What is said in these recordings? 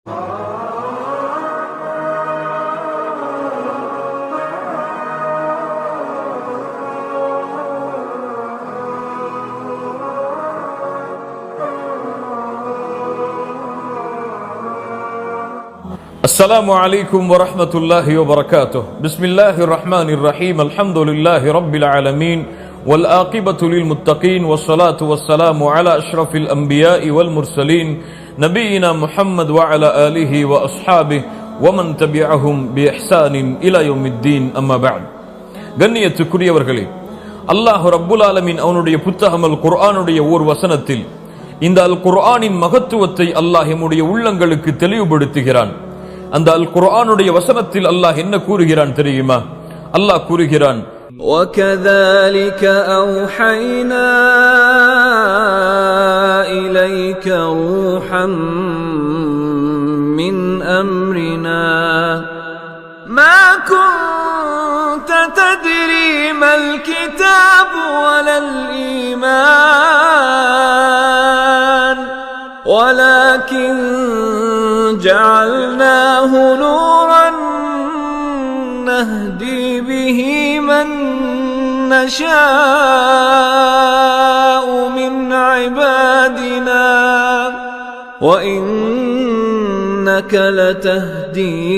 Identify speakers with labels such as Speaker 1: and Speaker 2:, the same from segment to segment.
Speaker 1: السلام عليكم ورحمة الله وبركاته. بسم الله الرحمن الرحيم. الحمد لله رب العالمين والآقبة للمتقين والصلاة والسلام على أشرف الأنبياء والمرسلين نبينا محمد وعلى آله وأصحابه ومن تبعهم بإحسان إلى يوم الدين أما بعد கண்ணியத்துக்குரியவர்களே அல்லாஹ் ரப்புல் ஆலமீன் அவனுடைய புத்தகம் அல் குர்ஆனுடைய ஓர் வசனத்தில் இந்த அல் குர்ஆனின் மகத்துவத்தை அல்லாஹ் எம்முடைய உள்ளங்களுக்கு தெளிவுபடுத்துகிறான் அந்த அல் குர்ஆனுடைய வசனத்தில் அல்லாஹ் என்ன கூறுகிறான் தெரியுமா அல்லாஹ் கூறுகிறான்
Speaker 2: وكذلك أوحينا إليك روحا من أمرنا. ما كنت تدري ما الكتاب ولا الإيمان ولكن جعلناه نورا نهدي به من نشاء من عبادنا وإنك لتهدي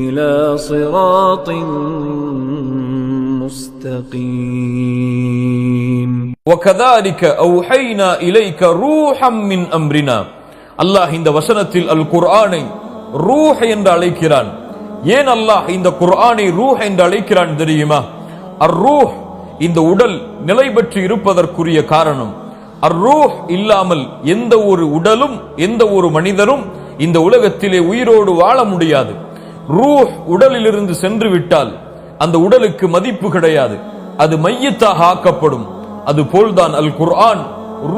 Speaker 2: إلى صراط مستقيم
Speaker 1: وكذلك أوحينا إليك روحا من أمرنا அல்லாஹ் இந்த வசனத்தில் அல் குர்ஆனை ரூஹ் என்று அழைக்கிறான் ஏன் அல்லாஹ் இந்த குர்ஆனை ரூஹ் என்று அழைக்கிறான் தெரியுமா? அர் ரூஹ் இந்த உடல் நிலை பெற்று இருப்பதற்குரிய காரணம். அர் ரூஹ் இல்லாமல் எந்த ஒரு உடலும் எந்த ஒரு மனிதரும் இந்த உலகத்திலே உயிரோடு வாழ முடியாது. ரூஹ் உடலிலிருந்து சென்று விட்டால் அந்த உடலுக்கு மதிப்பு கிடையாது. அது மையத்தாக ஆக்கப்படும். அது போல்தான் அல் குர்ஆன்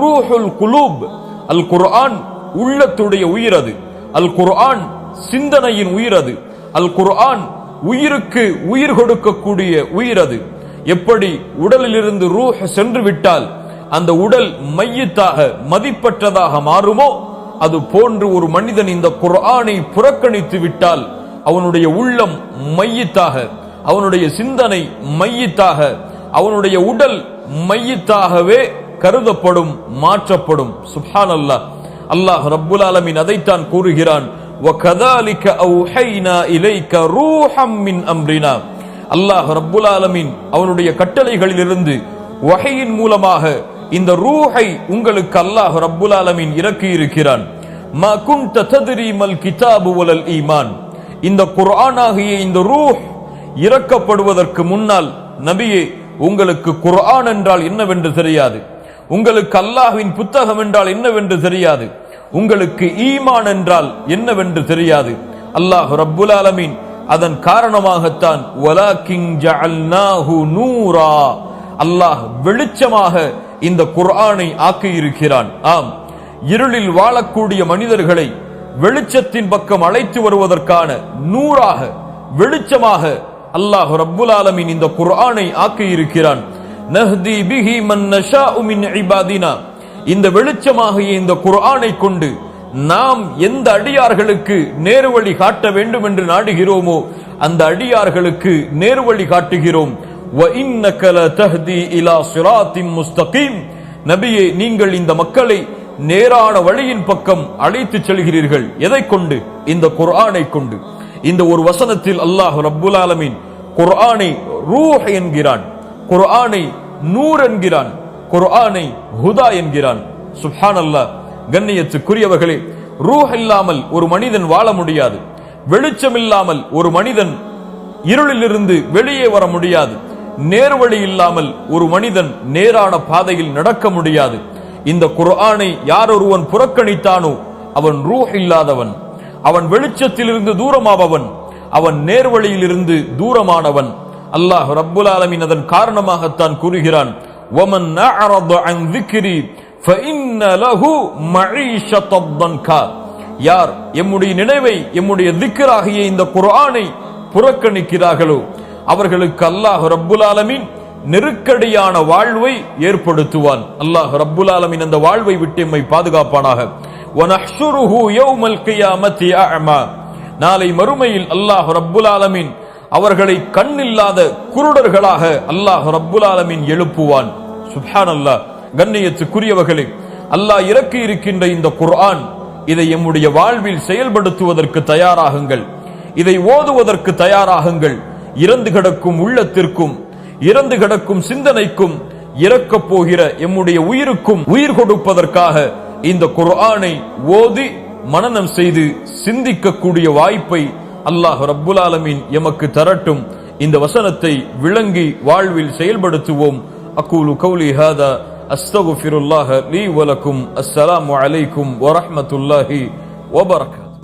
Speaker 1: ரூஹுல் குலூப். அல் குர்ஆன் உள்ளத்துடைய உயிர் அது. அல் குர்ஆன் சிந்தனையின் உயிர் அது. அல் குர்ஆன் உயிருக்கு உயிர் கொடுக்கக்கூடிய உயிர் அது. எப்படி? உடலிலிருந்து ரூஹ் சென்று விட்டால் அந்த உடல் மையத்தாக மதிப்பற்றதாக மாறுமோ? அது போன்று ஒரு மனிதன் இந்த குர்ஆனை புறக்கணித்து விட்டால் அவனுடைய உள்ளம் மையத்தாக அவனுடைய சிந்தனை மையத்தாக அவனுடைய உடல் மையத்தாகவே கருதப்படும் மாற்றப்படும். சுஹான் அல்லாஹ் அல்லாஹ் ரப்புல் அலமின் அதைத்தான் கூறுகிறான். وَكَذَلِكَ أَوْحَيْنَا إِلَيْكَ رُوحًا مِّنْ أَمْرِنَا அல்லாஹ் ரப்புல் ஆலமீன் அவனுடைய கட்டளைகளிலிருந்து வஹையின் மூலமாக இந்த ரூஹை உங்களுக்கு அல்லாஹ் ரப்புல் ஆலமீன் இறக்கி இருக்கிறான் மா குன்த தத்ரி மல் கிதாபு வலல் ஈமான் இந்த குர்ஆனாகிய இந்த ரூஹ் இறக்கப்படுவதற்கு முன்னால் நபியே உங்களுக்கு குர்ஆன் என்றால் என்னவென்று தெரியாது உங்களுக்கு அல்லாஹ்வின் புத்தகம் என்றால் என்னவென்று தெரியாது. உங்களுக்கு ஈமான் என்றால் என்னவென்று தெரியாது. அல்லாஹ் ரப்புல் ஆலமீன் அதன் காரணமாகத்தான் நூரா. அல்லாஹ் வெளிச்சமாக இந்த குர்ஆனை ஆக்கியிருக்கிறான். ஆம். இருளில் வாழக்கூடிய மனிதர்களை வெளிச்சத்தின் பக்கம் அழைத்து வருவதற்கான நூறாக வெளிச்சமாக அல்லாஹ் ரப்புல் ஆலமீன் இந்த குர்ஆனை ஆக்கியிருக்கிறான். நஹ்தி பிஹி மன் நஷாஉ மின் இபாதினா. இந்த வெளிச்சமாகிய இந்த குர்ஆனை கொண்டு நாம் எந்த அடியார்களுக்கு நேர்வழி காட்ட வேண்டும் என்று நாடுகிறோமோ அந்த அடியார்களுக்கு நேர்வழி காட்டுகிறோம். நபியே நீங்கள் இந்த மக்களை நேரான வழியின் பக்கம் அழைத்துச் செல்கிறீர்கள். எதை கொண்டு? இந்த குர்ஆனை கொண்டு. இந்த ஒரு வசனத்தில் அல்லாஹ் ரபுல் ஆலமின் குர்ஆனை ரூஹ் என்கிறான். குர்ஆனை நூர் என்கிறான். குர்ஆனை ஹுதா என்கிறான். சுஹான் அல்லா கண்ணியத்துக்குரியவர்களே ரூஹ் இல்லாமல் ஒரு மனிதன் வாழ முடியாது. வெளிச்சம் இல்லாமல் ஒரு மனிதன் இருளிலிருந்து வெளியே வர முடியாது. நேர்வழி இல்லாமல் ஒரு மனிதன் நேரான பாதையில் நடக்க முடியாது. இந்த குர்ஆனை யார் ஒருவன் புறக்கணித்தானோ அவன் ரூஹ் இல்லாதவன். அவன் வெளிச்சத்திலிருந்து தூரமாபவன். அவன் நேர்வழியிலிருந்து தூரமானவன். அல்லாஹ் ரப்புல் ஆலமின் அதன் காரணமாகத்தான் கூறுகிறான் ஒமன் அங்கிரி யார் எம்முடைய நினைவை எம்முடைய திக்கராகிய இந்த குரானை புறக்கணிக்கிறார்களோ அவர்களுக்கு அல்லாஹ் ரப்புல் ஆலமின் நெருக்கடியான வாழ்வை ஏற்படுத்துவான். அல்லாஹ் ரப்புல் ஆலமின் அந்த வாழ்வை விட்டு எம்மை பாதுகாப்பானாக. நாளை மறுமையில் அல்லாஹ் ரப்புல் ஆலமின் அவர்களை கண்ணில்லாத குருடர்களாக அல்லாஹ் ரப்புல் ஆலமின் எழுப்புவான். சுப்ஹானல்லாஹ். கண்ணியத்துக்குரியவர்களே அல்லாஹ் இறக்கி இருக்கின்ற இந்த குர்ஆன் இதை எம்முடைய வாழ்வில் செயல்படுத்துவதற்கு தயாராகுங்கள். இதை ஓதுவதற்கு தயாராகுங்கள். இறந்து கிடக்கும் உள்ளத்திற்கும் இறந்து கிடக்கும் சிந்தனைக்கும் இறக்கப் போகிற எம்முடைய உயிருக்கும் உயிர் கொடுப்பதற்காக இந்த குர்ஆனை ஓதி மனனம் செய்து சிந்திக்கக்கூடிய வாய்ப்பை அல்லாஹ் ரப்புல் ஆலமீன் எமக்கு தரட்டும். இந்த வசனத்தை விளங்கி வாழ்வில் செயல்படுத்துவோம். அக்கூலு கௌலி ஹாதா அஸ்தகுஃபிருல்லாஹ லீ வலக்கும். அஸ்ஸலாமு அலைக்கும் வரஹ்மத்துல்லாஹி வபரகாத்துஹு